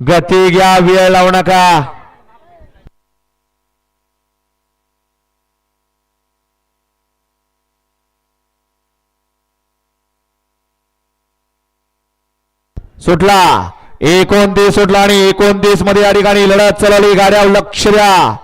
गती घ्या वेळ लावू नका. सुटला. एकोणतीस सुटला आणि एकोणतीसमध्ये या ठिकाणी लढत चालवली गाड्या लक्ष द्या.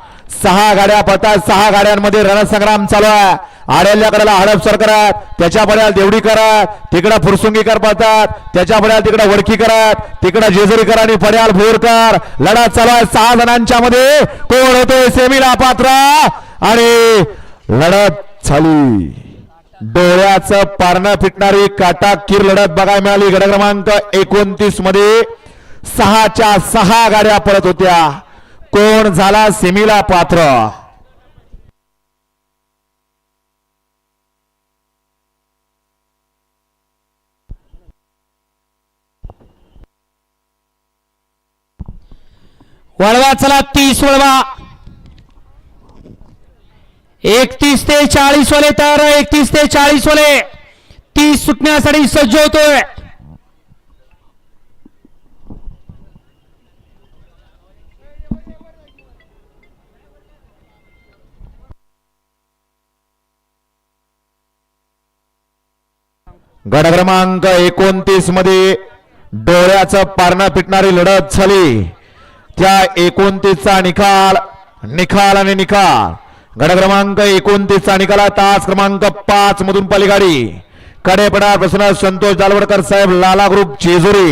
सहा गाड्या पडतात. सहा गाड्यांमध्ये रणसंग्राम चालू आहे. आड्याल्या हडपसर करत त्याच्या पड्याला देवडी करत तिकडं फुरसुंगीकर पळतात. त्याच्या पड्याला तिकडं वडकी करत तिकडं जेजुरीकर आणि पड्याल भोरकर. लढत चालू आहे. सहा जणांच्या मध्ये कोण होते सेमीला पात्र. आणि लढत झाली डोळ्याचं पारणं फिटणारी काटाकीर लढत बघायला मिळाली. गड क्रमांक एकोणतीसमध्ये सहाच्या सहा गाड्या पडत होत्या. कोण झाला सेमीला पात्र? वळवा चला तीस वळवा. एकतीस ते चाळीस वाले तयार एकतीस ते चाळीस वाले तीस सुटण्यासाठी सज्ज होतोय. गड क्रमांक एकोणतीसमध्ये डोळ्याचं पारणं पिटणारी लढत झाली. त्या एकोणतीसचा निकाल निकाल आणि निकाल. गड क्रमांक एकोणतीसचा निकाल तास क्रमांक पाच मधून पलीगाडी कडेपडा प्रसन्न संतोष जालवडकर साहेब लाला ग्रुप जेजुरी.